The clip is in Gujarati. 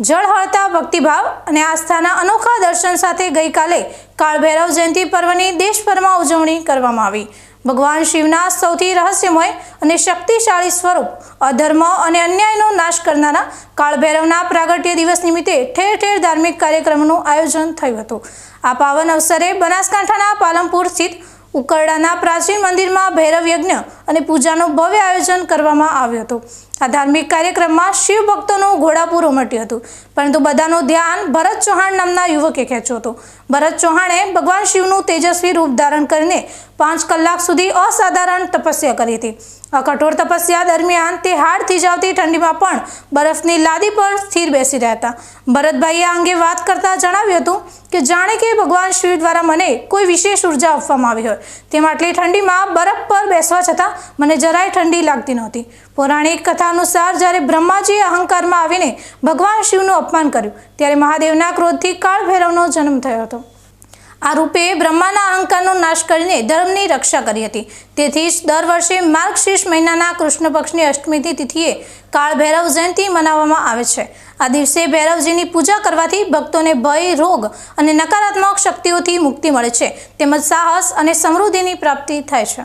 જળ હળતા ભક્તિભાવ અને આસ્થાના અનોખા દર્શન સાથે ગઈકાલે કાળભૈરવ જયંતિ પર્વની દેશભરમાં ઉજવણી કરવામાં આવી. ભગવાન શિવના સૌથી રહસ્યમય અને શક્તિશાળી સ્વરૂપ, અધર્મ અને અન્યાયનો નાશ કરનારા કાળભૈરવના પ્રાગટ્ય દિવસ નિમિત્તે ઠેર ઠેર ધાર્મિક કાર્યક્રમનું આયોજન થયું હતું. આ પાવન અવસરે બનાસકાંઠાના પાલનપુર સ્થિત ઉકરડાના પ્રાચીન મંદિરમાં ભૈરવ યજ્ઞ અને પૂજાનું ભવ્ય આયોજન કરવામાં આવ્યું હતું. આ ધાર્મિક કાર્યક્રમમાં શિવ ભક્તોનું ઘોડાપૂર ઉમટ્યું હતું. પરંતુ બધાનું ધ્યાન ભરત ચૌહાણ નામના યુવકે ખેંચ્યું હતું. ભરત ચૌહાણે ભગવાન શિવનું તેજસ્વી રૂપ ધારણ કરીને પાંચ કલાક સુધી અસાધારણ તપસ્યા કરી હતી. આ કઠોર તપસ્યા દરમિયાન તે હાડ થીજાવતી ઠંડીમાં પણ બરફની લાદી પર સ્થિર બેસી રહ્યા હતા. ભરતભાઈએ આ અંગે વાત કરતા જણાવ્યું હતું કે જાણે કે ભગવાન શિવ દ્વારા મને કોઈ વિશેષ ઊર્જા આપવામાં આવી હોય. તેમ આટલી ઠંડીમાં બરફ પર બેસવા છતાં મને જરાય ઠંડી લાગતી નહોતી. પૌરાણિક કથા અનુસાર જ્યારે બ્રહ્માજીએ અહંકારમાં આવીને ભગવાન શિવનું અપમાન કર્યું, ત્યારે મહાદેવના ક્રોધથી કાળ ભૈરવનો જન્મ થયો હતો. આ રૂપે બ્રહ્માના અહંકારનો નાશ કરીને ધર્મની રક્ષા કરી હતી. તેથી જ દર વર્ષે માર્ગશીર્ષ મહિનાના કૃષ્ણ પક્ષની અષ્ટમીની તિથિએ કાળ ભૈરવ જયંતિ મનાવવામાં આવે છે. આ દિવસે ભૈરવજીની પૂજા કરવાથી ભક્તોને ભય, રોગ અને નકારાત્મક શક્તિઓથી મુક્તિ મળે છે. તેમજ સાહસ અને સમૃદ્ધિની પ્રાપ્તિ થાય છે.